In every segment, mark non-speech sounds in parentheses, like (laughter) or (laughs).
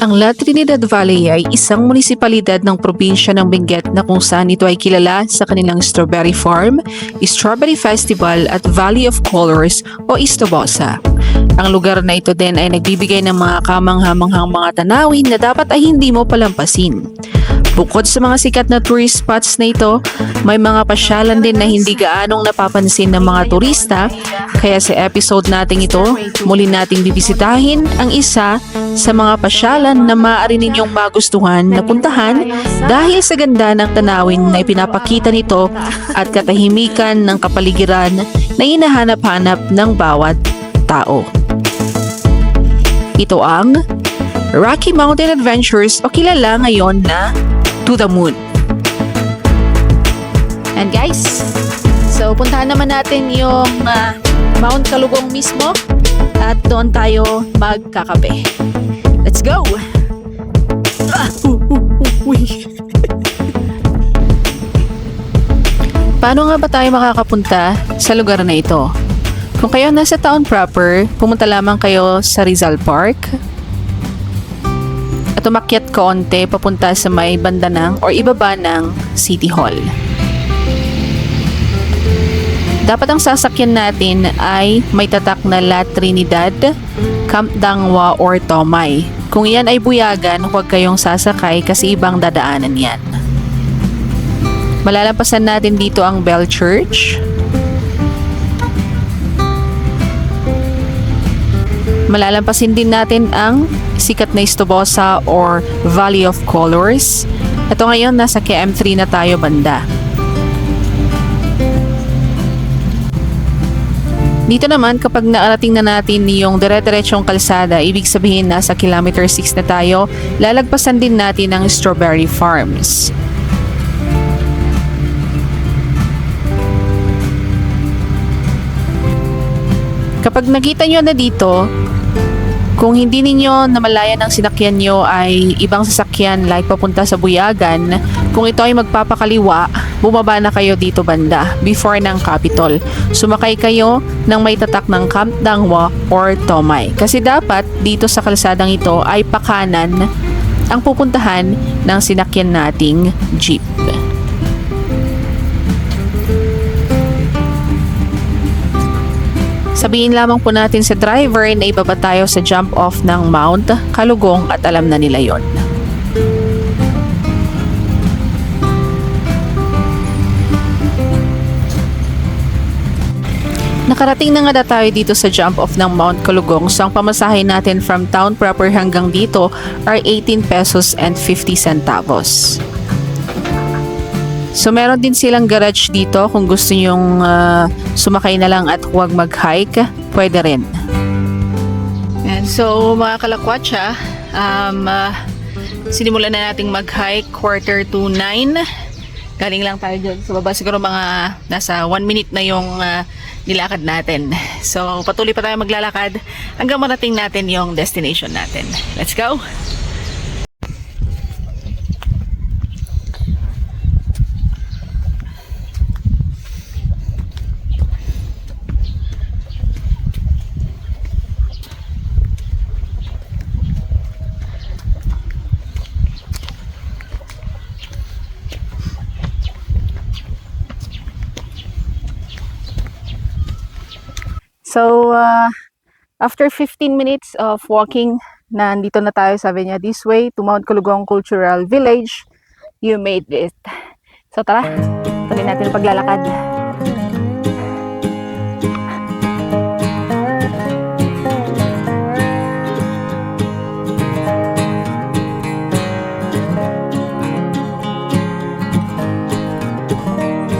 Ang La Trinidad Valley ay isang munisipalidad ng probinsya ng Benguet na kung saan ito ay kilala sa kanilang strawberry farm, strawberry festival at Valley of Colors o Istobosa. Ang lugar na ito din ay nagbibigay ng mga kamanghamanghang mga tanawin na dapat ay hindi mo palampasin. Bukod sa mga sikat na tourist spots na ito, may mga pasyalan din na hindi gaanong napapansin ng mga turista, kaya sa episode nating ito, muli nating bibisitahin ang isa sa mga pasyalan na maaari ninyong magustuhan na puntahan dahil sa ganda ng tanawin na ipinapakita nito at katahimikan ng kapaligiran na hinahanap-hanap ng bawat tao. Ito ang Rocky Mountain Adventures o kilala ngayon na To the Moon. And guys, so puntahan naman natin yung ah, Mount Kalugong mismo at doon tayo magkakape. Let's go! Ah, uh, uh, uh. Paano nga ba tayo makakapunta sa lugar na ito? Kung kayo nasa town proper, pumunta lamang kayo sa Rizal Park at umakyat konti papunta sa may banda ng or ibaba ng City Hall. Dapat ang sasakyan natin ay may tatak na La Trinidad, Camp Dangwa or Tomay. Kung iyan ay buyagan, huwag kayong sasakay kasi ibang dadaanan yan. Malalampasan natin dito ang Bell Church. Malalampasin din natin ang sikat na Istobosa or Valley of Colors. Ito ngayon, nasa KM3 na tayo banda. Dito naman, kapag naarating na natin yung dire-diretsong kalsada, ibig sabihin nasa kilometer 6 na tayo, lalagpasan din natin ang Strawberry Farms. Kapag nakita nyo na dito, kung hindi ninyo namalayan ang sinakyan nyo ay ibang sasakyan like papunta sa Buyagan, kung ito ay magpapakaliwa, bumaba na kayo dito banda before ng Capitol. Sumakay kayo ng may tatak ng Camp Dangwa or Tomay. Kasi dapat dito sa kalsadang ito ay pakanan ang pupuntahan ng sinakyan nating jeep. Sabihin lamang po natin sa driver na ibaba tayo sa jump off ng Mount Kalugong at alam na nila yon. Nakarating na nga na tayo dito sa jump off ng Mount Kalugong so ang pamasahe natin from town proper hanggang dito are 18 pesos and 50 centavos. So meron din silang garage dito kung gusto nyong ah, sumakay na lang at huwag mag-hike, pwede rin. And so mga kalakwatsa, um, ah, sinimulan na nating mag-hike quarter to 9. Galing lang tayo dyan sa baba. Siguro mga nasa 1 minute na yung ah, nilakad natin. So patuloy pa tayo maglalakad hanggang marating natin yung destination natin. Let's go! So, uh, after 15 minutes of walking, nandito na tayo sabi niya this way to Mount Kulugong Cultural Village. You made it. So, tara. Tuloy natin ang paglalakad.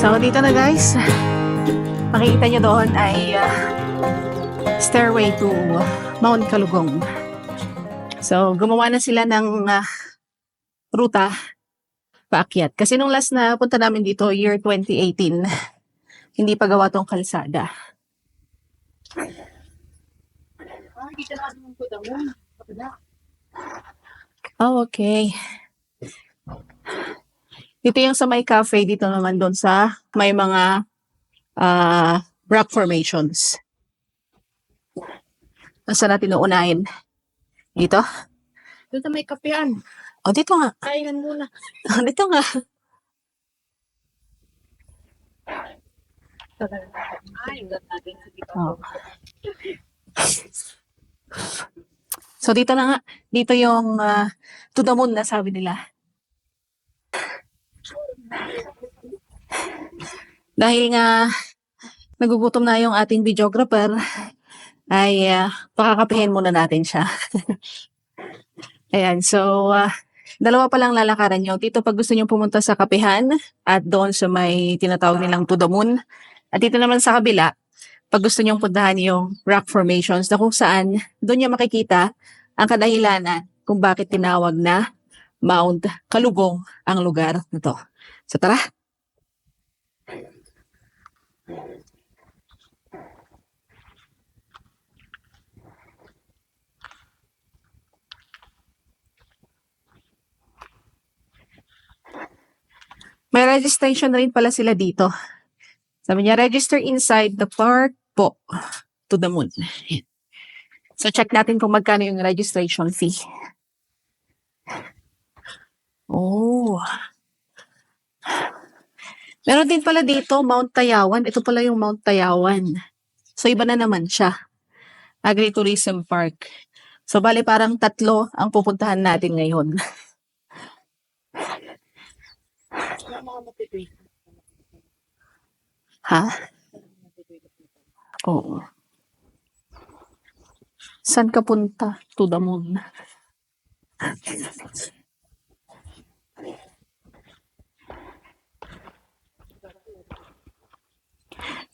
So, dito na guys. Makikita nyo doon ay uh, stairway to Mount Kalugong. So, gumawa na sila ng ah, ruta paakyat. Kasi nung last na punta namin dito, year 2018, hindi pa gawa tong kalsada. Oh, okay. Dito yung sa may cafe, dito naman doon sa may mga ah, rock formations. Saan natin uunahin? Dito? Doon sa may kapean. O, dito nga. Kainan muna. (laughs) dito nga. Oh. So, dito na nga. Dito yung ah, to the moon na sabi nila. Dahil nga nagugutom na yung ating videographer, ay uh, pakakapihin muna natin siya. (laughs) Ayan, so ah, dalawa pa lang lalakaran nyo. Dito pag gusto nyo pumunta sa kapihan at doon sa may tinatawag nilang to the moon. At dito naman sa kabila, pag gusto nyong puntahan yung rock formations na kung saan doon niya makikita ang kadahilanan kung bakit tinawag na Mount Kalugong ang lugar na to. So tara! Registration na rin pala sila dito. Sabi niya, register inside the park po to the moon. So, check natin kung magkano yung registration fee. Oh. Meron din pala dito, Mount Tayawan. Ito pala yung Mount Tayawan. So, iba na naman siya. Agritourism Park. So, bali parang tatlo ang pupuntahan natin ngayon. (laughs) Ha? Oo. Saan ka punta? To the moon.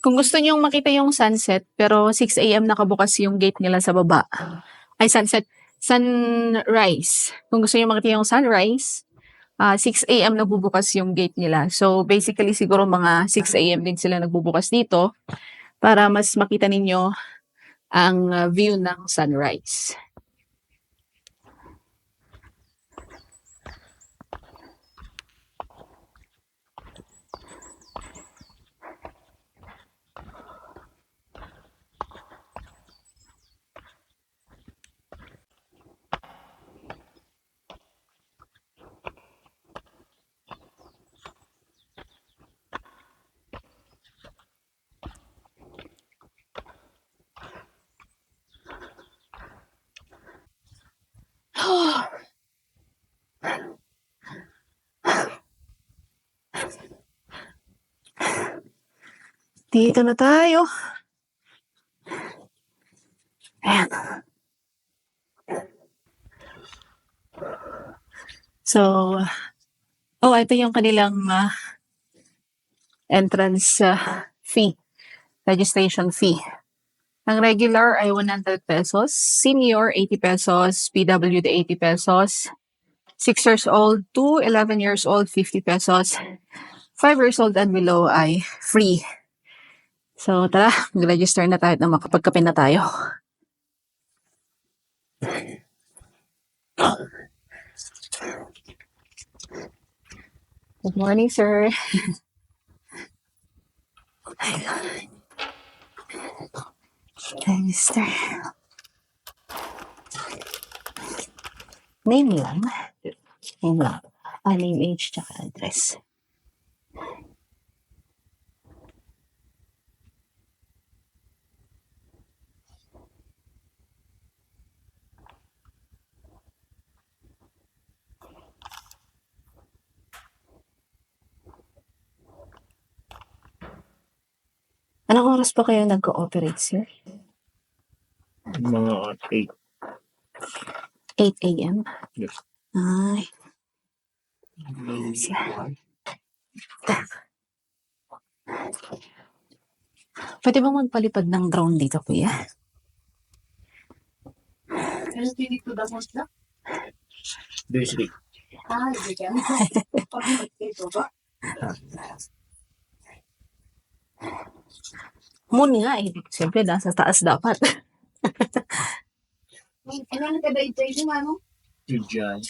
Kung gusto niyong makita yung sunset, pero 6 a.m. nakabukas yung gate nila sa baba. Ay, sunset. Sunrise. Kung gusto niyo makita yung sunrise, ah 6 a.m. nagbubukas yung gate nila. So, basically, siguro mga 6 a.m. din sila nagbubukas dito para mas makita ninyo ang ah, view ng sunrise. Dito na tayo. Ayan. So, oh, ito yung kanilang ah, entrance ah, fee, registration fee. Ang regular ay 100 pesos, senior 80 pesos, PWD 80 pesos, 6 years old to 11 years old 50 pesos, 5 years old and below ay free. So tara, (laughs) mag-register na tayo at makapagkape na tayo. Good morning, sir. Register. Name lang. Name lang. Ah, name, age, tsaka address. Anong oras pa kayo nag-cooperate, sir? Mga 8. 8 a.m. Yes. Ay, pwede bang magpalipad ng drone dito, kuya? Ano? Basically, Ah, bigyan. Pag dito ba? Moon nga eh. Siyempre, nasa taas dapat. (laughs) Ano ang kada-itay mo, ano? yun dyan.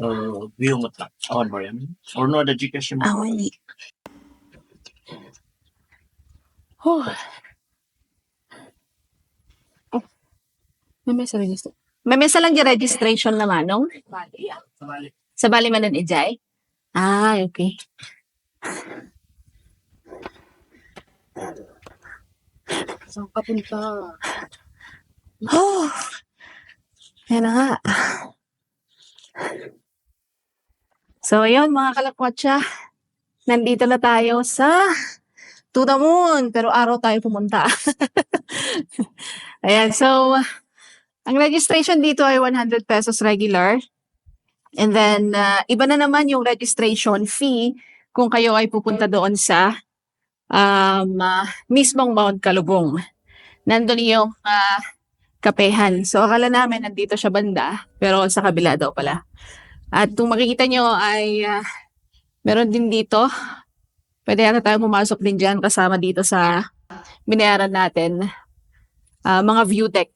Uh, view mo ta. Awan ba yan? Or no, the Gcash mo. Ah, wali. Oh. Oh. May message gusto. May mesa lang yung registration naman, no? Sa Bali Manon Ijay? Ah, okay. Saan ka punta? Oh, yan na nga. So, ayun mga kalakwatsa. Nandito na tayo sa to the moon. Pero araw tayo pumunta. (laughs) Ayan, so, ang registration dito ay 100 pesos regular. And then, uh, iba na naman yung registration fee kung kayo ay pupunta doon sa um, uh, mismong Mount Kalugong. Nandun yung uh, kapehan. So, akala namin nandito siya banda, pero sa kabila daw pala. At kung makikita nyo ay ah, meron din dito. Pwede yata tayo pumasok din dyan kasama dito sa binayaran natin. ah, mga view deck.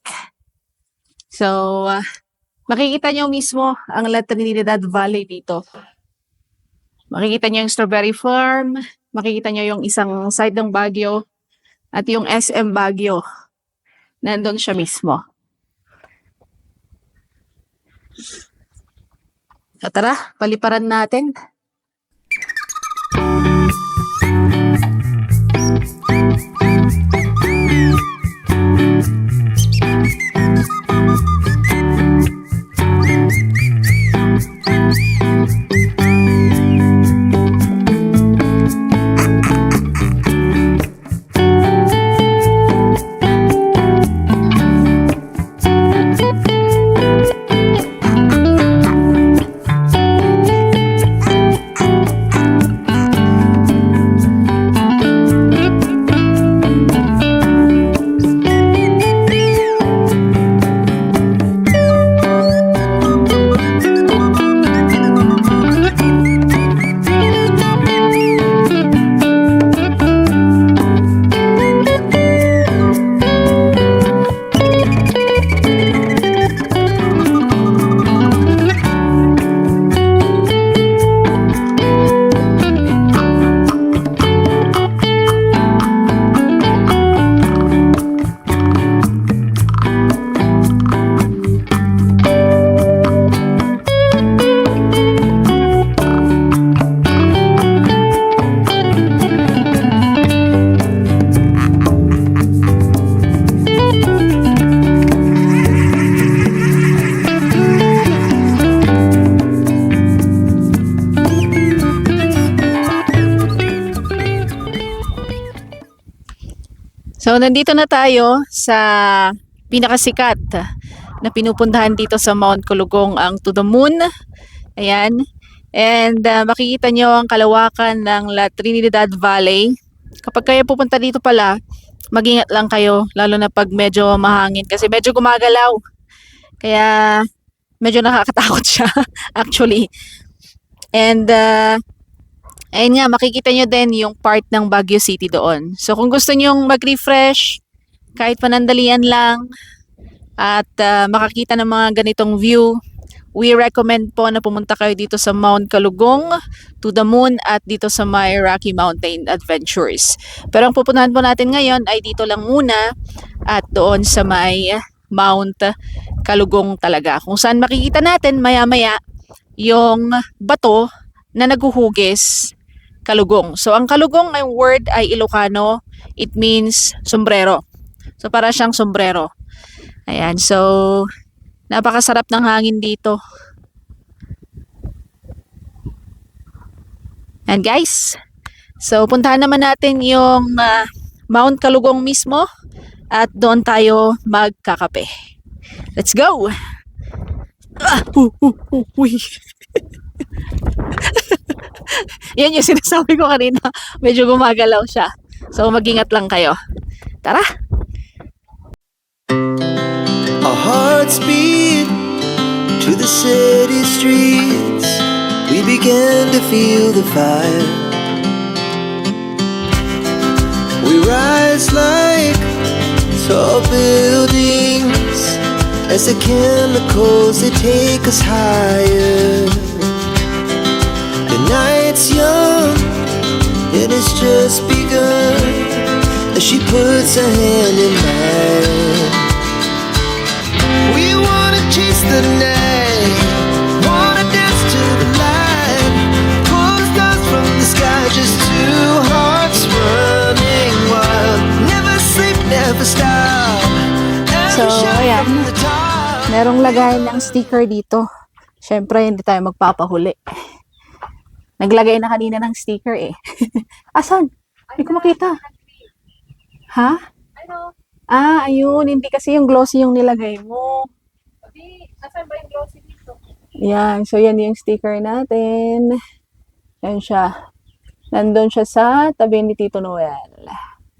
So, ah, makikita nyo mismo ang La Trinidad Valley dito. Makikita nyo yung Strawberry Farm, makikita nyo yung isang side ng Baguio, at yung SM Baguio. Nandun siya mismo. So tara, paliparan natin. So, nandito na tayo sa pinakasikat na pinupuntahan dito sa Mount Kulugong ang To the Moon. Ayan. And uh, makikita nyo ang kalawakan ng La Trinidad Valley. Kapag kayo pupunta dito pala, mag-ingat lang kayo, lalo na pag medyo mahangin kasi medyo gumagalaw. Kaya medyo nakakatakot (laughs) siya actually. And uh, Ayun nga, makikita nyo din yung part ng Baguio City doon. So kung gusto nyo mag-refresh, kahit panandalian lang, at ah, makakita ng mga ganitong view, we recommend po na pumunta kayo dito sa Mount Kalugong, to the Moon, at dito sa my Rocky Mountain Adventures. Pero ang pupuntahan po natin ngayon ay dito lang muna at doon sa may Mount Kalugong talaga. Kung saan makikita natin maya-maya yung bato na naguhugis kalugong. So, ang kalugong ay word ay Ilocano. It means sombrero. So, para siyang sombrero. Ayan. So, napakasarap ng hangin dito. And guys, so puntahan naman natin yung ah, Mount Kalugong mismo at doon tayo magkakape. Let's go! Ah, uh, uh, uh. (laughs) (laughs) Yan yung sinasabi ko kanina. Medyo gumagalaw siya. So, mag-ingat lang kayo. Tara! Our hearts beat to the city streets. We began to feel the fire. We rise like tall buildings as the chemicals they take us higher. She puts her hand in mine. We wanna chase the night. Wanna dance to the light. Pull the stars from the sky, just two hearts running wild. Never sleep, never stop. So, ayan. Merong lagayan ng sticker dito. Siyempre, hindi tayo magpapahuli. Naglagay na kanina ng sticker eh. (laughs) Asan? Hindi ko makita. Ha? Ano? Ah, ayun. Hindi kasi yung glossy yung nilagay mo. Di, asan ba yung glossy dito? Yan. So, yan yung sticker natin. Yan siya. Nandun siya sa tabi ni Tito Noel.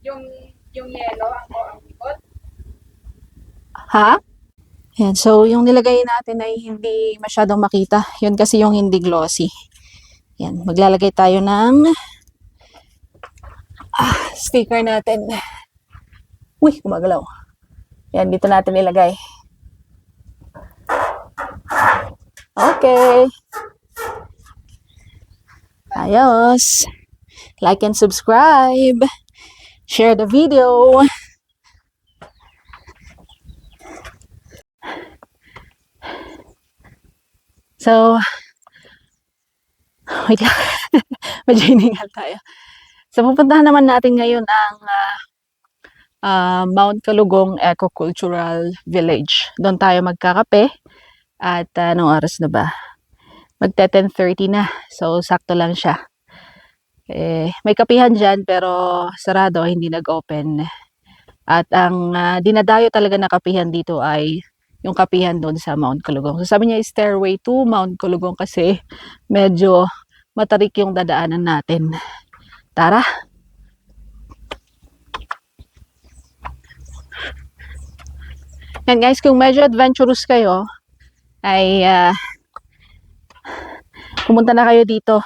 Yung, yung yellow, ang, ang likod? Ha? Yan. So, yung nilagay natin ay hindi masyadong makita. Yun kasi yung hindi glossy. Yan. Maglalagay tayo ng ah, sticker natin. Uy, gumagalaw. Yan, dito natin ilagay. Okay. Ayos. Like and subscribe. Share the video. So, (laughs) wait lang. Medyo (laughs) tayo. So, pupuntahan naman natin ngayon ang ah, ah, Mount Kalugong Eco-Cultural Village. Doon tayo magkakape. At ah, anong oras na ba? Magte 10.30 na. So, sakto lang siya. Eh, may kapihan dyan pero sarado, hindi nag-open. At ang ah, dinadayo talaga na kapihan dito ay yung kapihan doon sa Mount Kalugong. So sabi niya, stairway to Mount Kalugong kasi medyo matarik yung dadaanan natin. Tara! Yan guys, kung medyo adventurous kayo, ay ah, pumunta na kayo dito.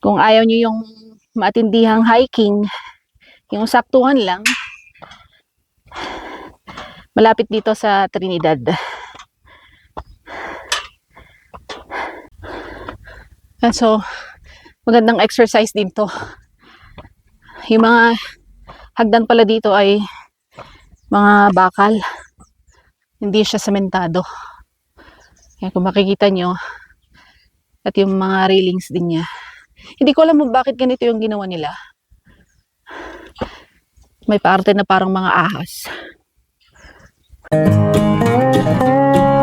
Kung ayaw nyo yung matindihang hiking, yung saktuhan lang, malapit dito sa Trinidad. And so, magandang exercise din to. Yung mga hagdan pala dito ay mga bakal. Hindi siya sementado. Kaya kung makikita nyo, at yung mga railings din niya. Hindi ko alam kung bakit ganito yung ginawa nila. May parte na parang mga ahas. Parang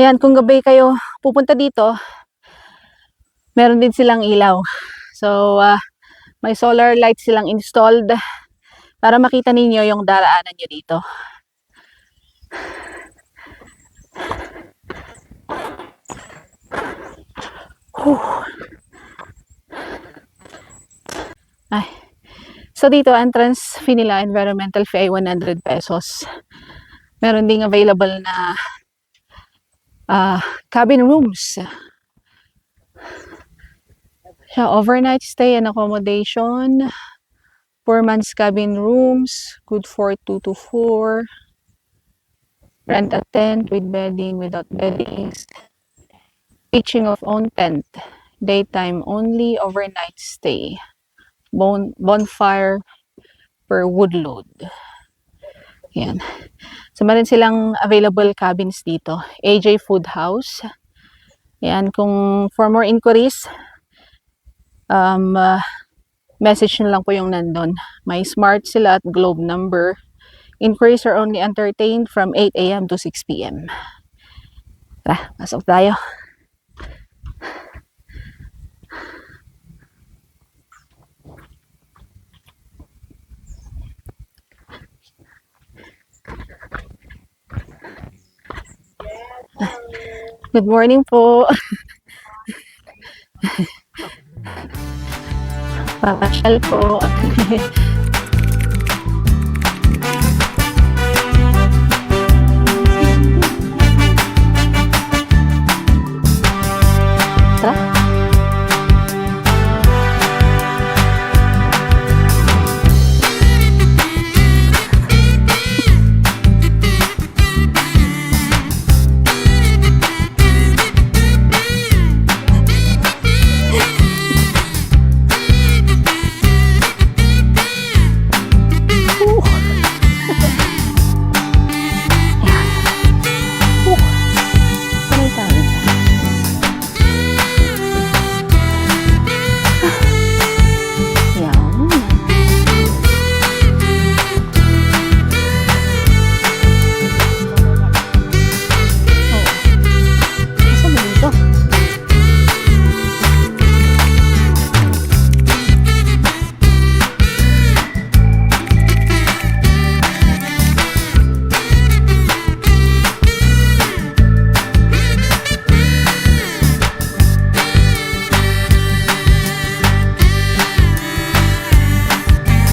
Yan, kung gabi kayo pupunta dito, meron din silang ilaw. So, ah, may solar lights silang installed para makita ninyo yung daraanan nyo dito. Whew. Ay. So, dito, entrance fee nila, environmental fee ay 100 pesos. Meron ding available na ah, cabin rooms. Siya, overnight stay and accommodation. Four months cabin rooms. Good for 2 to 4. Rent a tent with bedding, without beddings. Pitching of own tent. Daytime only. Overnight stay. Bon bonfire per wood load. Yan. So, meron silang available cabins dito. AJ Food House. Yan. Kung for more inquiries, um, uh, message nyo lang po yung nandun. May smart sila at globe number. Inquiries are only entertained from 8 a.m. to 6 p.m. Tara, pasok tayo. Good morning po. (laughs) Papasyal po. (laughs)